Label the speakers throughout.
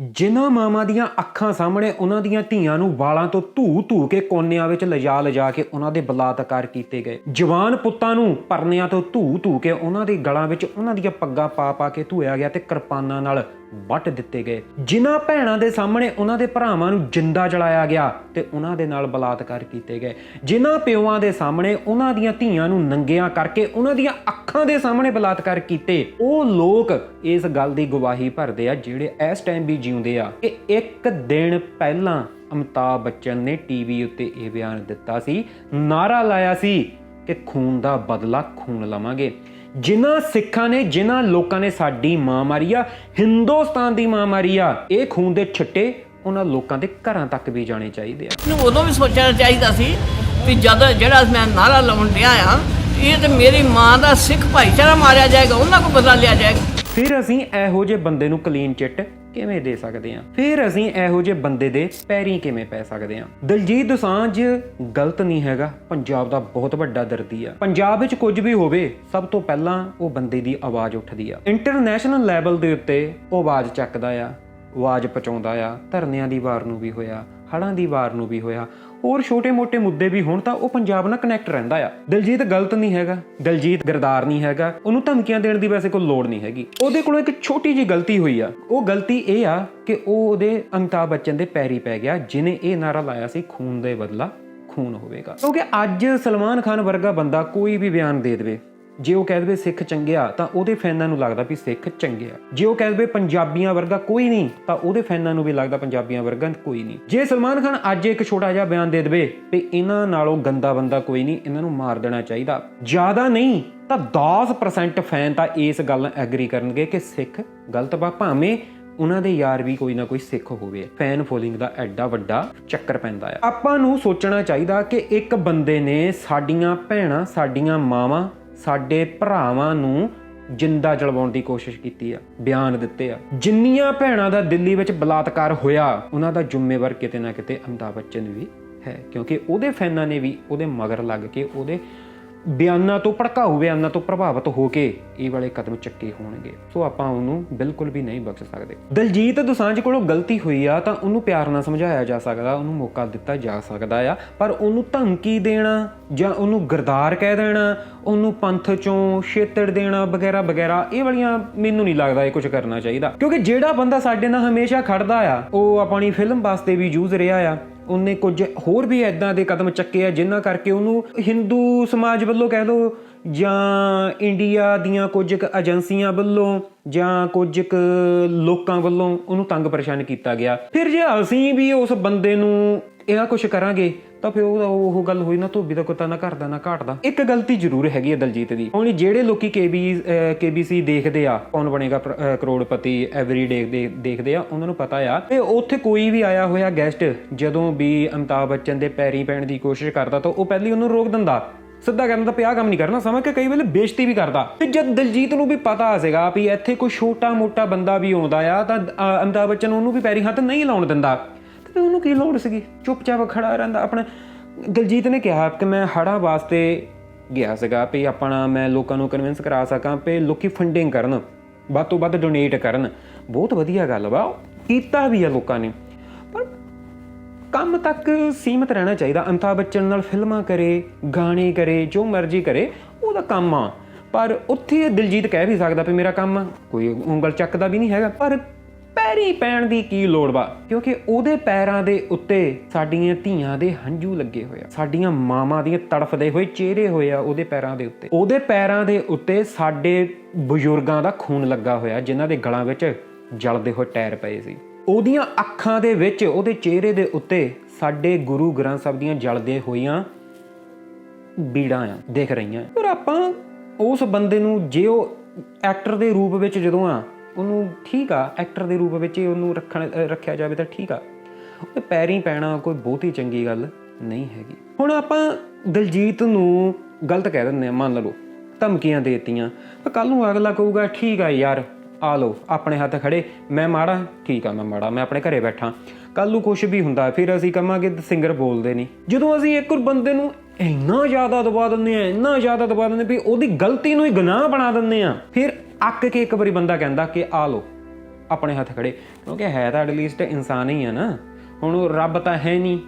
Speaker 1: ਜਿਨ੍ਹਾਂ ਮਾਵਾਂ ਦੀਆਂ ਅੱਖਾਂ ਸਾਹਮਣੇ ਉਹਨਾਂ ਦੀਆਂ ਧੀਆਂ ਨੂੰ ਵਾਲਾਂ ਤੋਂ ਧੂ ਧੂ ਕੇ ਕੋਨਿਆਂ ਵਿੱਚ ਲਿਜਾ ਲਿਜਾ ਕੇ ਉਹਨਾਂ ਦੇ ਬਲਾਤਕਾਰ ਕੀਤੇ ਗਏ। ਜਵਾਨ ਪੁੱਤਾਂ ਨੂੰ ਪਰਨਿਆਂ ਤੋਂ ਧੂ ਧੂ ਕੇ ਉਹਨਾਂ ਦੇ ਗਲਾਂ ਵਿੱਚ ਉਹਨਾਂ ਦੀਆਂ ਪੱਗਾਂ ਪਾ ਪਾ ਕੇ ਧੂਇਆ ਗਿਆ ਤੇ ਕਿਰਪਾਨਾਂ ਨਾਲ ਵੱਟ ਦਿੱਤੇ ਗਏ। ਜਿਨ੍ਹਾਂ ਭੈਣਾਂ ਦੇ ਸਾਹਮਣੇ ਉਹਨਾਂ ਦੇ ਭਰਾਵਾਂ ਨੂੰ ਜਿੰਦਾ ਜਲਾਇਆ ਗਿਆ ਤੇ ਉਹਨਾਂ ਦੇ ਨਾਲ ਬਲਾਤਕਾਰ ਕੀਤੇ ਗਏ। ਜਿਨ੍ਹਾਂ ਪਿਓਾਂ ਦੇ ਸਾਹਮਣੇ ਉਹਨਾਂ ਦੀਆਂ ਧੀਆਂ ਨੂੰ ਨੰਗਿਆਂ ਕਰਕੇ ਉਹਨਾਂ ਦੀਆਂ ਅੱਖਾਂ ਦੇ ਸਾਹਮਣੇ ਬਲਾਤਕਾਰ ਕੀਤੇ। ਉਹ ਲੋਕ ਇਸ ਗੱਲ ਦੀ ਗਵਾਹੀ ਭਰਦੇ ਆ ਜਿਹੜੇ ਇਸ ਟਾਈਮ ਵੀ ਜਿਉਂਦੇ ਆ ਕਿ ਇੱਕ ਦਿਨ ਪਹਿਲਾਂ ਅਮਿਤਾਭ ਬੱਚਨ ਨੇ ਟੀਵੀ ਉੱਤੇ ਇਹ ਬਿਆਨ ਦਿੱਤਾ ਸੀ ਨਾਰਾ ਲਾਇਆ ਸੀ ਕਿ ਖੂਨ ਦਾ ਬਦਲਾ ਖੂਨ ਲਵਾਂਗੇ। ਜਿਨ੍ਹਾਂ ਸਿੱਖਾਂ ਨੇ ਜਿਨ੍ਹਾਂ ਲੋਕਾਂ ਨੇ ਸਾਡੀ ਮਾਂ ਮਾਰੀ ਆ ਹਿੰਦੁਸਤਾਨ ਦੀ ਮਾਂ ਮਾਰੀ ਆ ਇਹ ਖੂਨ ਦੇ ਛਿੱਟੇ ਉਹਨਾਂ ਲੋਕਾਂ ਦੇ ਘਰਾਂ ਤੱਕ ਵੀ ਜਾਣੇ ਚਾਹੀਦੇ ਆ।
Speaker 2: ਨੂੰ ਉਦੋਂ ਵੀ ਸੋਚਣਾ ਚਾਹੀਦਾ ਸੀ ਵੀ ਜਦ ਜਿਹੜਾ ਮੈਂ ਨਾਰਾ ਲਾਉਣ ਡਿਆ ਆ ਇਹ ਤੇ ਮੇਰੀ ਮਾਂ ਦਾ ਸਿੱਖ ਭਾਈਚਾਰਾ ਮਾਰਿਆ ਜਾਏਗਾ ਉਹਨਾਂ ਕੋਲ ਬਦਲਾ ਲਿਆ ਜਾਏਗਾ।
Speaker 1: ਫਿਰ ਅਸੀਂ ਇਹੋ ਜਿਹੇ ਬੰਦੇ ਨੂੰ ਕਲੀਨ ਚਿੱਟ ਕਿਵੇਂ ਦੇ ਸਕਦੇ ਹਾਂ? ਫਿਰ ਅਸੀਂ ਇਹੋ ਜਿਹੇ ਬੰਦੇ ਦੇ ਪੈਰੀ ਕਿਵੇਂ ਪੈ ਸਕਦੇ ਹਾਂ? ਦਲਜੀਤ ਦੋਸਾਂਝ ਗਲਤ ਨਹੀਂ ਹੈਗਾ, ਪੰਜਾਬ ਦਾ ਬਹੁਤ ਵੱਡਾ ਦਰਦੀ ਆ। ਪੰਜਾਬ ਵਿੱਚ ਕੁਝ ਵੀ ਹੋਵੇ, ਸਭ ਤੋਂ ਪਹਿਲਾਂ ਉਹ ਬੰਦੇ ਦੀ ਆਵਾਜ਼ ਉੱਠਦੀ ਆ। ਇੰਟਰਨੈਸ਼ਨਲ ਲੈਵਲ ਦੇ ਉੱਤੇ ਉਹ ਆਵਾਜ਼ ਚੱਕਦਾ ਆ, ਆਵਾਜ਼ ਪਹੁੰਚਾਉਂਦਾ ਆ, ਧਰਨਿਆਂ ਦੀ ਵਾਰ ਨੂੰ ਵੀ ਹੋਇਆ ਹੜਾਂ ਦੀ ਵਾਰ ਨੂੰ ਵੀ ਹੋਇਆ। ਹੋਰ ਛੋਟੇ-ਮੋਟੇ ਮੁੱਦੇ ਵੀ ਹੋਣ ਤਾਂ ਉਹ ਪੰਜਾਬ ਨਾਲ ਕਨੈਕਟ ਰਹਿੰਦਾ ਆ। ਦਿਲਜੀਤ ਗਲਤ ਨਹੀਂ ਹੈਗਾ, ਦਿਲਜੀਤ ਗਰਦਾਰ ਨਹੀਂ ਹੈਗਾ, ਉਹਨੂੰ ਧਮਕੀਆਂ ਦੇਣ ਦੀ ਵੈਸੇ ਕੋਈ ਲੋੜ ਨਹੀਂ ਹੈਗੀ। ਉਹਦੇ ਕੋਲੋਂ ਇੱਕ ਛੋਟੀ ਜੀ ਗਲਤੀ ਹੋਈ ਆ। ਉਹ ਗਲਤੀ ਇਹ ਆ ਕਿ ਉਹ ਉਹਦੇ ਅਮਿਤਾਭ ਬੱਚਨ ਦੇ ਪੈਰੀ ਪੈ ਗਿਆ ਜਿਨੇ ਇਹ ਨਾਰਾ ਲਾਇਆ ਸੀ, ਖੂਨ ਦੇ ਬਦਲਾ ਖੂਨ ਹੋਵੇਗਾ। ਕਿਉਂਕਿ ਅੱਜ ਸਲਮਾਨ ਖਾਨ ਵਰਗਾ ਬੰਦਾ ਕੋਈ ਵੀ ਬਿਆਨ ਦੇ ਦੇਵੇ ਜੇ ਉਹ ਕਹਿ ਦੇਵੇ ਸਿੱਖ ਚੰਗੇ ਆ, ਤਾਂ ਉਹਦੇ ਫੈਨਾਂ ਨੂੰ ਲੱਗਦਾ ਵੀ ਸਿੱਖ ਚੰਗੇ ਆ। ਜੇ ਉਹ ਕਹਿ ਦੇਵੇ ਪੰਜਾਬੀਆਂ ਵਰਗਾ ਕੋਈ ਨਹੀਂ, ਤਾਂ ਉਹਦੇ ਫੈਨਾਂ ਨੂੰ ਵੀ ਲੱਗਦਾ ਪੰਜਾਬੀਆਂ ਵਰਗਾ ਕੋਈ ਨਹੀਂ। ਜੇ ਸਲਮਾਨ ਖਾਨ ਅੱਜ ਇੱਕ ਛੋਟਾ ਜਿਹਾ ਬਿਆਨ ਦੇ ਦੇਵੇ ਵੀ ਇਹਨਾਂ ਨਾਲੋਂ ਗੰਦਾ ਬੰਦਾ ਕੋਈ ਨਹੀਂ, ਇਹਨਾਂ ਨੂੰ ਮਾਰ ਦੇਣਾ ਚਾਹੀਦਾ। ਜ਼ਿਆਦਾ ਨਹੀਂ, ਤਾਂ 10% ਫੈਨ ਤਾਂ ਇਸ ਗੱਲ ਨਾਲ ਐਗਰੀ ਕਰਨਗੇ ਕਿ ਸਿੱਖ ਗਲਤ ਬਾ ਭਾਵੇਂ ਉਹਨਾਂ ਦੇ ਯਾਰ ਵੀ ਕੋਈ ਨਾ ਕੋਈ ਸਿੱਖ ਹੋਵੇ। ਫੈਨ ਫੋਲੋਇੰਗ ਦਾ ਐਡਾ ਵੱਡਾ ਚੱਕਰ ਪੈਂਦਾ ਆ। ਆਪਾਂ ਨੂੰ ਸੋਚਣਾ ਚਾਹੀਦਾ ਕਿ ਇੱਕ ਬੰਦੇ ਨੇ ਸਾਡੀਆਂ ਭੈਣਾਂ, ਸਾਡੀਆਂ ਮਾਵਾਂ ਸਾਡੇ ਭਰਾਵਾਂ ਨੂੰ ਜਿੰਦਾ ਜਲਵਾਉਣ ਦੀ ਕੋਸ਼ਿਸ਼ ਕੀਤੀ ਆ, ਬਿਆਨ ਦਿੱਤੇ ਆ। ਜਿੰਨੀਆਂ ਭੈਣਾਂ ਦਾ ਦਿੱਲੀ ਵਿੱਚ ਬਲਾਤਕਾਰ ਹੋਇਆ, ਉਹਨਾਂ ਦਾ ਜ਼ਿੰਮੇਵਾਰ ਕਿਤੇ ਨਾ ਕਿਤੇ ਅਮਿਤਾਭ ਬੱਚਨ ਵੀ ਹੈ, ਕਿਉਂਕਿ ਉਹਦੇ ਫੈਨਾਂ ਨੇ ਵੀ ਉਹਦੇ ਮਗਰ ਲੱਗ ਕੇ ਉਹਦੇ ਬਿਆਨਾਂ ਤੋਂ ਭੜਕਾਊ, ਬਿਆਨਾਂ ਤੋਂ ਪ੍ਰਭਾਵਿਤ ਹੋ ਕੇ ਇਹ ਵਾਲੇ ਕਦਮ ਚੱਕੇ ਹੋਣਗੇ। ਸੋ ਆਪਾਂ ਉਹਨੂੰ ਬਿਲਕੁਲ ਵੀ ਨਹੀਂ ਬਖਸ਼ ਸਕਦੇ। ਦਲਜੀਤ ਦੁਸਾਂਝ ਕੋਲੋਂ ਗਲਤੀ ਹੋਈ ਆ ਤਾਂ ਉਹਨੂੰ ਪਿਆਰ ਨਾਲ ਸਮਝਾਇਆ ਜਾ ਸਕਦਾ, ਉਹਨੂੰ ਮੌਕਾ ਦਿੱਤਾ ਜਾ ਸਕਦਾ ਆ। ਪਰ ਉਹਨੂੰ ਧਮਕੀ ਦੇਣਾ ਜਾਂ ਉਹਨੂੰ ਗਰਦਾਰ ਕਹਿ ਦੇਣਾ, ਉਹਨੂੰ ਪੰਥ ਚੋਂ ਛੇਤੜ ਦੇਣਾ ਵਗੈਰਾ ਵਗੈਰਾ, ਇਹ ਵਾਲੀਆਂ ਮੈਨੂੰ ਨਹੀਂ ਲੱਗਦਾ ਇਹ ਕੁਝ ਕਰਨਾ ਚਾਹੀਦਾ। ਕਿਉਂਕਿ ਜਿਹੜਾ ਬੰਦਾ ਸਾਡੇ ਨਾਲ ਹਮੇਸ਼ਾ ਖੜਦਾ ਆ, ਉਹ ਆਪਣੀ ਫਿਲਮ ਵਾਸਤੇ ਵੀ ਯੂਜ਼ ਰਿਹਾ ਆ। ਉਹਨੇ ਕੁਝ ਹੋਰ ਵੀ ਐਦਾਂ ਦੇ ਕਦਮ ਚੱਕੇ ਆ, ਜਿਨ੍ਹਾਂ ਕਰਕੇ ਉਹਨੂੰ ਹਿੰਦੂ ਸਮਾਜ ਵੱਲੋਂ ਕਹਿ ਲਓ ਜਾਂ ਇੰਡੀਆ ਦੀਆਂ ਕੁਝ ਕੁ ਏਜੰਸੀਆਂ ਵੱਲੋਂ ਜਾਂ ਕੁਝ ਕੁ ਲੋਕਾਂ ਵੱਲੋਂ ਉਹਨੂੰ ਤੰਗ ਪਰੇਸ਼ਾਨ ਕੀਤਾ ਗਿਆ। ਫਿਰ ਜੇ ਅਸੀਂ ਵੀ ਉਸ ਬੰਦੇ ਨੂੰ ਇਹ ਕੁਝ ਕਰਾਂਗੇ ਤਾਂ ਫਿਰ ਉਹ ਉਹ ਗੱਲ ਹੋਈ ਨਾ ਧੋਬੀ ਦਾ ਕੁੱਤਾ ਨਾ ਘਰਦਾ ਨਾ ਘਾਟਦਾ। ਇੱਕ ਗਲਤੀ ਜ਼ਰੂਰ ਹੈਗੀ ਹੈ ਦਲਜੀਤ ਦੀ। ਹੁਣ ਜਿਹੜੇ ਲੋਕੀ ਕੇਬੀ ਕੇਬੀਸੀ ਦੇਖਦੇ ਆ ਕੌਣ ਬਣੇਗਾ ਕਰੋੜਪਤੀ ਐਵਰੀਡੇ ਦੇਖਦੇ ਆ ਉਹਨਾਂ ਨੂੰ ਪਤਾ ਆ। ਕਿ ਉੱਥੇ ਕੋਈ ਵੀ ਆਇਆ ਹੋਇਆ ਗੈਸਟ ਜਦੋਂ ਵੀ ਅਮਿਤਾਭ ਬੱਚਨ ਦੇ ਪੈਰੀ ਪੈਣ ਦੀ ਕੋਸ਼ਿਸ਼ ਕਰਦਾ ਤਾਂ ਉਹ ਪਹਿਲੀ ਉਹਨੂੰ ਰੋਕ ਦਿੰਦਾ। ਸਿੱਧਾ ਕਹਿੰਦਾ ਤਾਂ ਪਿਆ ਕੰਮ ਨਹੀਂ ਕਰਨਾ ਸਮਝ ਕੇ ਕਈ ਵੇਲੇ ਬੇਇੱਜ਼ਤੀ ਵੀ ਕਰਦਾ। ਤੇ ਜਦ ਦਲਜੀਤ ਨੂੰ ਵੀ ਪਤਾ ਸੀਗਾ ਵੀ ਇੱਥੇ ਕੋਈ ਛੋਟਾ ਮੋਟਾ ਬੰਦਾ ਵੀ ਆਉਂਦਾ ਆ ਤਾਂ ਅ, ਅਮਿਤਾਭ ਬੱਚਨ ਉਹਨੂੰ ਵੀ ਪੈਰੀ ਹੱਥ ਨਹੀਂ ਲਾਉਣ ਦਿੰਦਾ। ਤੇ ਉਹਨੂੰ ਕੀ ਲੋੜ ਸੀਗੀ? ਚੁੱਪਚਾਪ ਖੜਾ ਰਹਿੰਦਾ। ਆਪਣਾ ਦਲਜੀਤ ਨੇ ਕਿਹਾ ਕਿ ਮੈਂ ਹੜਾ ਵਾਸਤੇ ਗਿਆ ਸੀਗਾ ਵੀ ਆਪਣਾ ਮੈਂ ਲੋਕਾਂ ਨੂੰ ਕਨਵਿੰਸ ਕਰਾ ਸਕਾਂ ਵੀ ਲੋਕੀ ਫੰਡਿੰਗ ਕਰਨ, ਵੱਧ ਤੋਂ ਵੱਧ ਡੋਨੇਟ ਕਰਨ। ਬਹੁਤ ਵਧੀਆ ਗੱਲ ਵਾ ਕੀਤਾ ਵੀ ਆ ਲੋਕਾਂ ਨੇ। ਪਰ ਕੰਮ ਤੱਕ ਸੀਮਤ ਰਹਿਣਾ ਚਾਹੀਦਾ। ਅਮਿਤਾਭ ਬੱਚਨ ਨਾਲ ਫਿਲਮਾਂ ਕਰੇ, ਗਾਣੇ ਕਰੇ, ਜੋ ਮਰਜ਼ੀ ਕਰੇ, ਉਹਦਾ ਕੰਮ ਆ। ਪਰ ਉੱਥੇ ਦਿਲਜੀਤ ਕਹਿ ਵੀ ਸਕਦਾ ਵੀ ਮੇਰਾ ਕੰਮ ਆ। ਕੋਈ ਉਂਗਲ ਚੱਕਦਾ ਵੀ ਨਹੀਂ ਹੈਗਾ। ਪਰ ਪੈਰੀ ਪੈਣ ਦੀ ਕੀ ਲੋੜ ਵਾ? ਕਿਉਂਕਿ ਉਹਦੇ ਪੈਰਾਂ ਦੇ ਉੱਤੇ ਸਾਡੀਆਂ ਧੀਆਂ ਦੇ ਹੰਝੂ ਲੱਗੇ ਹੋਏ ਆ। ਸਾਡੀਆਂ ਮਾਵਾਂ ਦੀਆਂ ਤੜਫਦੇ ਹੋਏ ਚਿਹਰੇ ਹੋਏ ਆ ਉਹਦੇ ਪੈਰਾਂ ਦੇ ਉੱਤੇ। ਉਹਦੇ ਪੈਰਾਂ ਦੇ ਉੱਤੇ ਸਾਡੇ ਬਜ਼ੁਰਗਾਂ ਦਾ ਖੂਨ ਲੱਗਾ ਹੋਇਆ, ਜਿਨ੍ਹਾਂ ਦੇ ਗਲਾਂ ਵਿੱਚ ਜਲਦੇ ਹੋਏ ਟਾਇਰ ਪਏ ਸੀ। ਉਹਦੀਆਂ ਅੱਖਾਂ ਦੇ ਵਿੱਚ ਉਹਦੇ ਚਿਹਰੇ ਦੇ ਉੱਤੇ ਸਾਡੇ ਗੁਰੂ ਗ੍ਰੰਥ ਸਾਹਿਬ ਦੀਆਂ ਜਲਦੇ ਹੋਈਆਂ ਬੀੜਾਂ ਆ, ਦੇਖ ਰਹੀਆਂ। ਪਰ ਆਪਾਂ ਉਸ ਬੰਦੇ ਨੂੰ ਜੇ ਉਹ ਐਕਟਰ ਦੇ ਰੂਪ ਵਿੱਚ ਜਦੋਂ ਆ ਉਹਨੂੰ ਠੀਕ ਆ ਐਕਟਰ ਦੇ ਰੂਪ ਵਿੱਚ ਉਹਨੂੰ ਰੱਖਣ ਰੱਖਿਆ ਜਾਵੇ ਤਾਂ ਠੀਕ ਆ। ਉਹ ਪੈਰੀ ਪੈਣਾ ਕੋਈ ਬਹੁਤੀ ਚੰਗੀ ਗੱਲ ਨਹੀਂ ਹੈਗੀ। ਹੁਣ ਆਪਾਂ ਦਲਜੀਤ ਨੂੰ ਗਲਤ ਕਹਿ ਦਿੰਦੇ ਆ ਮੰਨ ਲਓ, ਧਮਕੀਆਂ ਦੇਤੀਆਂ। ਪਰ ਕੱਲ ਨੂੰ ਅਗਲਾ ਕਹੂਗਾ, ਠੀਕ ਆ ਯਾਰ, ਆ ਲਓ, ਆਪਣੇ ਹੱਥ ਖੜੇ, ਮੈਂ ਮਾੜਾ, ਠੀਕ ਆ, ਮੈਂ ਮਾੜਾ, ਮੈਂ ਆਪਣੇ ਘਰੇ ਬੈਠਾ। ਕੱਲ ਨੂੰ ਕੁਝ ਵੀ ਹੁੰਦਾ, ਫਿਰ ਅਸੀਂ ਕਹਾਂਗੇ ਸਿੰਗਰ ਬੋਲਦੇ ਨਹੀਂ। ਜਦੋਂ ਅਸੀਂ ਇੱਕ ਬੰਦੇ ਨੂੰ ਇੰਨਾ ਜ਼ਿਆਦਾ ਦਬਾ ਦਿੰਦੇ ਆ ਇੰਨਾ ਜ਼ਿਆਦਾ ਦਬਾ ਦਿੰਦੇ ਵੀ ਉਹਦੀ ਗਲਤੀ ਨੂੰ ਹੀ ਗੁਨਾਹ ਬਣਾ ਦਿੰਦੇ ਆ ਫਿਰ ਅੱਕ ਕੇ ਇੱਕ ਵਾਰੀ ਬੰਦਾ ਕਹਿੰਦਾ ਕਿ ਆ ਲਓ, ਆਪਣੇ ਹੱਥ ਖੜੇ। ਕਿਉਂਕਿ ਹੈ ਤਾਂ ਐਟਲੀਸਟ ਇਨਸਾਨ ਹੀ ਆ ਨਾ। ਹੁਣ ਉਹ ਰੱਬ ਤਾਂ ਹੈ ਨਹੀਂ,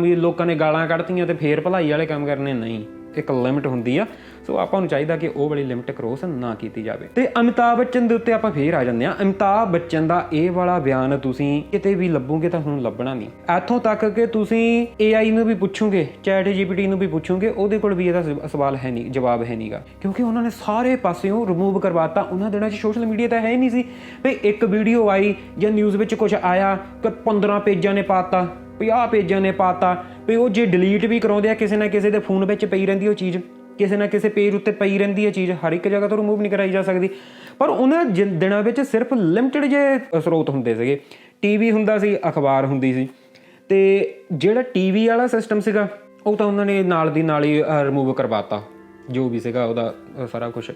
Speaker 1: ਵੀ ਲੋਕਾਂ ਨੇ ਗਾਲਾਂ ਕੱਢਤੀਆਂ ਤੇ ਫੇਰ ਭਲਾਈ ਵਾਲੇ ਕੰਮ ਕਰਨੇ ਨਹੀਂ। ਇੱਕ ਲਿਮਿਟ ਹੁੰਦੀ ਆ। ਸੋ ਆਪਾਂ ਨੂੰ ਚਾਹੀਦਾ ਕਿ ਉਹ ਵਾਲੀ ਲਿਮਿਟ ਕ੍ਰੋਸ ਨਾ ਕੀਤੀ ਜਾਵੇ। ਤੇ ਅਮਿਤਾਭ ਬੱਚਨ ਦੇ ਉੱਤੇ ਆਪਾਂ ਫੇਰ ਆ ਜਾਂਦੇ ਆ ਅਮਿਤਾਭ ਬੱਚਨ ਦਾ ਇਹ ਵਾਲਾ ਬਿਆਨ ਤੁਸੀਂ ਕਿਤੇ ਵੀ ਲੱਭੋਗੇ ਤਾਂ ਤੁਹਾਨੂੰ ਲੱਭਣਾ ਨਹੀਂ। ਇੱਥੋਂ ਤੱਕ ਕਿ ਤੁਸੀਂ AI ਨੂੰ ਵੀ ਪੁੱਛੋਗੇ ਚੈਟ GPT ਨੂੰ ਵੀ ਪੁੱਛੋਗੇ, ਉਹਦੇ ਕੋਲ ਵੀ ਇਹਦਾ ਸਵਾਲ ਹੈ ਨਹੀਂ, ਜਵਾਬ ਹੈ ਨਹੀਂਗਾ। ਕਿਉਂਕਿ ਉਹਨਾਂ ਨੇ ਸਾਰੇ ਪਾਸਿਓਂ ਰਿਮੂਵ ਕਰਵਾਤਾ। ਉਹਨਾਂ ਦਿਨਾਂ 'ਚ ਸੋਸ਼ਲ ਮੀਡੀਆ ਤਾਂ ਹੈ ਹੀ ਨਹੀਂ ਸੀ। ਵੀ ਇੱਕ ਵੀਡੀਓ ਆਈ ਜਾਂ ਨਿਊਜ਼ ਵਿੱਚ ਕੁਝ ਆਇਆ, ਕਿ 15 ਪੇਜਾਂ ਨੇ ਪਾਤਾ। 50 ਪੇਜਾਂ ਨੇ ਪਾਤਾ, ਵੀ ਉਹ ਜੇ ਡਿਲੀਟ ਵੀ ਕਰਾਉਂਦੇ ਆ, ਕਿਸੇ ਨਾ ਕਿਸੇ ਦੇ ਫੋਨ ਵਿੱਚ ਪਈ ਰਹਿੰਦੀ ਉਹ ਚੀਜ਼, ਕਿਸੇ ਨਾ ਕਿਸੇ ਪੇਜ ਉੱਤੇ ਪਈ ਰਹਿੰਦੀ ਹੈ ਚੀਜ਼, ਹਰ ਇੱਕ ਜਗ੍ਹਾ ਤੋਂ ਰਿਮੂਵ ਨਹੀਂ ਕਰਾਈ ਜਾ ਸਕਦੀ। ਪਰ ਉਹਨਾਂ ਜਿ- ਦਿਨਾਂ ਵਿੱਚ ਸਿਰਫ ਲਿਮਟਿਡ ਜੇ ਸਰੋਤ ਹੁੰਦੇ ਸੀਗੇ। ਟੀਵੀ ਹੁੰਦਾ ਸੀ, ਅਖਬਾਰ ਹੁੰਦੀ ਸੀ। ਤੇ ਜਿਹੜਾ ਟੀਵੀ ਵਾਲਾ ਸਿਸਟਮ ਸੀਗਾ, ਉਹ ਤਾਂ ਉਹਨਾਂ ਨੇ ਨਾਲ ਦੀ ਨਾਲ ਹੀ ਰਿਮੂਵ ਕਰਵਾਤਾ। ਜੋ ਵੀ ਸੀਗਾ ਉਹਦਾ ਸਾਰਾ ਕੁਝ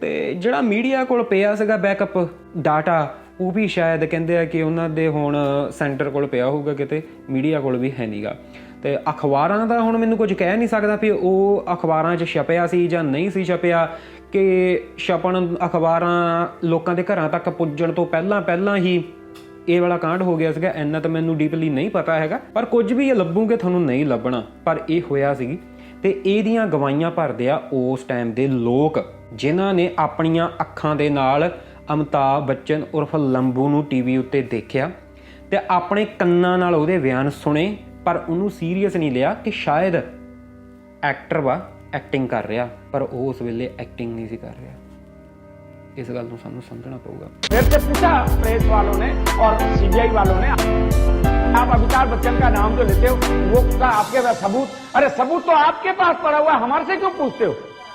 Speaker 1: ਤੇ ਜਿਹੜਾ ਮੀਡੀਆ ਕੋਲ ਪਿਆ ਸੀਗਾ ਬੈਕਅਪ ਡਾਟਾ ਉਹ ਵੀ ਸ਼ਾਇਦ ਕਹਿੰਦੇ ਆ ਕਿ ਉਹਨਾਂ ਦੇ ਹੁਣ ਸੈਂਟਰ ਕੋਲ ਪਿਆ ਹੋਊਗਾ ਕਿਤੇ, ਮੀਡੀਆ ਕੋਲ ਵੀ ਹੈ ਨਹੀਂਗਾ ਤੇ ਅਖਬਾਰਾਂ ਦਾ ਹੁਣ ਮੈਨੂੰ ਕੁਝ ਕਹਿ ਨਹੀਂ ਸਕਦਾ ਵੀ ਉਹ ਅਖਬਾਰਾਂ 'ਚ ਛਪਿਆ ਸੀ ਜਾਂ ਨਹੀਂ ਸੀ ਛਪਿਆ, ਕਿ ਛਪਣ ਅਖਬਾਰਾਂ ਲੋਕਾਂ ਦੇ ਘਰਾਂ ਤੱਕ ਪੁੱਜਣ ਤੋਂ ਪਹਿਲਾਂ ਪਹਿਲਾਂ ਹੀ ਇਹ ਵਾਲਾ ਕਾਂਡ ਹੋ ਗਿਆ ਸੀਗਾ, ਇੰਨਾ ਤਾਂ ਮੈਨੂੰ ਡੀਪਲੀ ਨਹੀਂ ਪਤਾ ਹੈਗਾ, ਪਰ ਕੁਝ ਵੀ ਇਹ ਲੱਭੂਗੇ ਤੁਹਾਨੂੰ ਨਹੀਂ ਲੱਭਣਾ, ਪਰ ਇਹ ਹੋਇਆ ਸੀ। ਤੇ ਇਹਦੀਆਂ ਗਵਾਹੀਆਂ ਭਰਦੇ ਆ ਉਸ ਟਾਈਮ ਦੇ ਲੋਕ, ਜਿਨ੍ਹਾਂ ਨੇ ਆਪਣੀਆਂ ਅੱਖਾਂ ਦੇ ਨਾਲ ਅਮਿਤਾਭ ਬੱਚਨ ਉਰਫ ਲੰਬੂ ਨੂੰ ਟੀਵੀ ਉੱਤੇ ਦੇਖਿਆ ਤੇ ਆਪਣੇ ਕੰਨਾਂ ਨਾਲ ਉਹਦੇ ਬਿਆਨ ਸੁਣੇ ਪਰ ਉਹਨੂੰ ਸੀਰੀਅਸ ਨਹੀਂ ਲਿਆ ਕਿ ਸ਼ਾਇਦ ਐਕਟਰ ਵਾ ਐਕਟਿੰਗ ਕਰ ਰਿਹਾ ਪਰ ਉਹ ਉਸ ਵੇਲੇ ਐਕਟਿੰਗ ਨਹੀਂ ਸੀ ਕਰ ਰਿਹਾ ਇਸ ਗੱਲ ਨੂੰ ਸਾਨੂੰ ਸਮਝਣਾ ਪਊਗਾ
Speaker 3: मेरे से पूछा प्रेस वालों ने और सीबीआई वालों ने आप अमिताभ बच्चन का नाम जो लेते हो वो का आपके पास सबूत अरे सबूत तो आपके पास पड़ा हुआ है हमारे से क्यों पूछते हो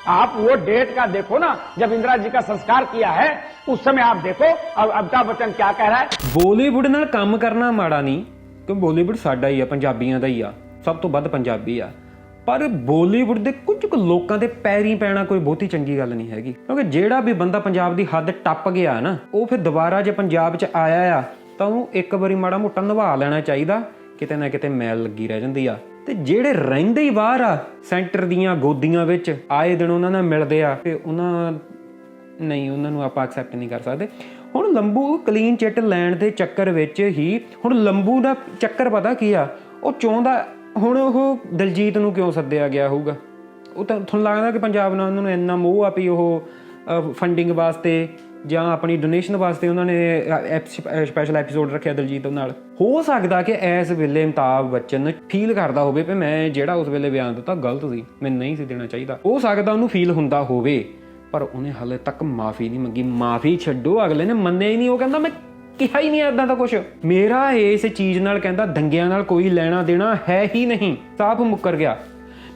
Speaker 3: आप वो डेट का देखो ना जब इंदिरा जी का संस्कार किया है उस समय आप देखो अब अमिताभ बच्चन क्या कह रहा है
Speaker 1: ਬਾਲੀਵੁੱਡ ਨਾਲ ਕੰਮ ਕਰਨਾ ਮਾੜਾ ਨਹੀਂ ਕਿਉਂ ਬਾਲੀਵੁੱਡ ਸਾਡਾ ਹੀ ਆ ਪੰਜਾਬੀਆਂ ਦਾ ਹੀ ਆ ਸਭ ਤੋਂ ਵੱਧ ਪੰਜਾਬੀ ਆ ਪਰ ਬਾਲੀਵੁੱਡ ਦੇ ਕੁਝ ਕੁ ਲੋਕਾਂ ਦੇ ਪੈਰੀਂ ਪੈਣਾ ਕੋਈ ਬਹੁਤੀ ਚੰਗੀ ਗੱਲ ਨਹੀਂ ਹੈਗੀ ਕਿਉਂਕਿ ਜਿਹੜਾ ਵੀ ਬੰਦਾ ਪੰਜਾਬ ਦੀ ਹੱਦ ਟੱਪ ਗਿਆ ਨਾ ਉਹ ਫਿਰ ਦੁਬਾਰਾ ਜੇ ਪੰਜਾਬ 'ਚ ਆਇਆ ਆ ਤਾਂ ਉਹਨੂੰ ਇੱਕ ਵਾਰੀ ਮਾੜਾ ਮੋਟਾ ਨਿਭਾ ਲੈਣਾ ਚਾਹੀਦਾ ਕਿਤੇ ਨਾ ਕਿਤੇ ਮੈਲ ਲੱਗੀ ਰਹਿ ਜਾਂਦੀ ਆ ਤੇ ਜਿਹੜੇ ਰਹਿੰਦੇ ਹੀ ਬਾਹਰ ਆ, ਸੈਂਟਰ ਦੀਆਂ ਗੋਦੀਆਂ ਵਿੱਚ, ਆਏ ਦਿਨ ਉਹਨਾਂ ਨਾਲ ਮਿਲਦੇ ਆ ਤੇ ਉਹਨਾਂ ਨਹੀਂ, ਉਹਨਾਂ ਨੂੰ ਆਪਾਂ ਐਕਸੈਪਟ ਨਹੀਂ ਕਰ ਸਕਦੇ। ਹੁਣ ਲੰਬੂ ਕਲੀਨ ਚਿੱਟ ਲੈਣ ਦੇ ਚੱਕਰ ਵਿੱਚ ਹੀ, ਹੁਣ ਲੰਬੂ ਦਾ ਚੱਕਰ ਪਤਾ ਕੀ ਆ? ਉਹ ਚਾਹੁੰਦਾ ਹੁਣ ਉਹ ਦਲਜੀਤ ਨੂੰ ਕਿਉਂ ਸੱਦਿਆ ਗਿਆ ਹੋਊਗਾ? ਉਹ ਤਾਂ, ਤੁਹਾਨੂੰ ਲੱਗਦਾ ਕਿ ਪੰਜਾਬ ਨਾਲ ਉਹਨਾਂ ਨੂੰ ਇੰਨਾ ਮੋਹ ਆ ਵੀ ਉਹ ਫੰਡਿੰਗ ਵਾਸਤੇ ਜਾਂ ਆਪਣੀ ਡੋਨੇਸ਼ਨ ਵਾਸਤੇ ਉਹਨਾਂ ਨੇ ਸਪੈਸ਼ਲ ਐਪੀਸੋਡ ਰੱਖਿਆ ਦਲਜੀਤ ਨਾਲ। ਹੋ ਸਕਦਾ ਕਿ ਇਸ ਵੇਲੇ ਅਮਿਤਾਭ ਬੱਚਨ ਫੀਲ ਕਰਦਾ ਹੋਵੇ ਵੀ ਮੈਂ ਜਿਹੜਾ ਉਸ ਵੇਲੇ ਬਿਆਨ ਦਿੱਤਾ ਗਲਤ ਸੀ, ਮੈਂ ਨਹੀਂ ਸੀ ਦੇਣਾ ਚਾਹੀਦਾ। ਹੋ ਸਕਦਾ ਉਹਨੂੰ ਫੀਲ ਹੁੰਦਾ ਹੋਵੇ, ਪਰ ਉਹਨੇ ਹਲੇ ਤੱਕ ਮਾਫੀ ਨਹੀਂ ਮੰਗੀ। ਮਾਫੀ ਛੱਡੋ, ਅਗਲੇ ਨੇ ਮੰਨਿਆ ਹੀ ਨਹੀਂ। ਉਹ ਕਹਿੰਦਾ, ਮੈਂ ਕਿਹਾ ਹੀ ਨਹੀਂ ਐਦਾਂ ਦਾ ਕੁਝ ਮੇਰਾ ਇਸ ਚੀਜ਼ ਨਾਲ ਕਹਿੰਦਾ, ਦੰਗਿਆਂ ਨਾਲ ਕੋਈ ਲੈਣਾ ਦੇਣਾ ਹੈ ਹੀ ਨਹੀਂ। ਸਾਫ਼ ਮੁੱਕਰ ਗਿਆ।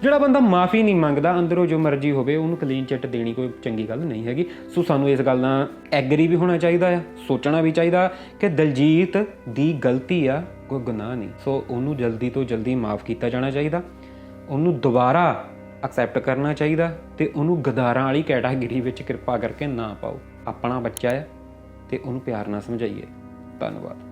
Speaker 1: ਜਿਹੜਾ ਬੰਦਾ ਮਾਫੀ ਨਹੀਂ ਮੰਗਦਾ, ਅੰਦਰੋਂ ਜੋ ਮਰਜ਼ੀ ਹੋਵੇ, ਉਹਨੂੰ ਕਲੀਨ ਚਿੱਟ ਦੇਣੀ ਕੋਈ ਚੰਗੀ ਗੱਲ ਨਹੀਂ ਹੈਗੀ। ਸੋ ਸਾਨੂੰ ਇਸ ਗੱਲ ਨਾਲ ਐਗਰੀ ਵੀ ਹੋਣਾ ਚਾਹੀਦਾ ਆ, ਸੋਚਣਾ ਵੀ ਚਾਹੀਦਾ ਕਿ ਦਲਜੀਤ ਦੀ ਗਲਤੀ ਆ, ਕੋਈ ਗੁਨਾਹ ਨਹੀਂ। ਸੋ ਉਹਨੂੰ ਜਲਦੀ ਤੋਂ ਜਲਦੀ ਮਾਫ ਕੀਤਾ ਜਾਣਾ ਚਾਹੀਦਾ, ਉਹਨੂੰ ਦੁਬਾਰਾ ਐਕਸੈਪਟ ਕਰਨਾ ਚਾਹੀਦਾ ਤੇ ਉਹਨੂੰ ਗਦਾਰਾਂ ਵਾਲੀ ਕੈਟਾਗਰੀ ਵਿੱਚ ਕਿਰਪਾ ਕਰਕੇ ਨਾ ਪਾਓ। ਆਪਣਾ ਬੱਚਾ ਹੈ ਤੇ ਉਹਨੂੰ ਪਿਆਰ ਨਾਲ ਸਮਝਾਈਏ। ਧੰਨਵਾਦ।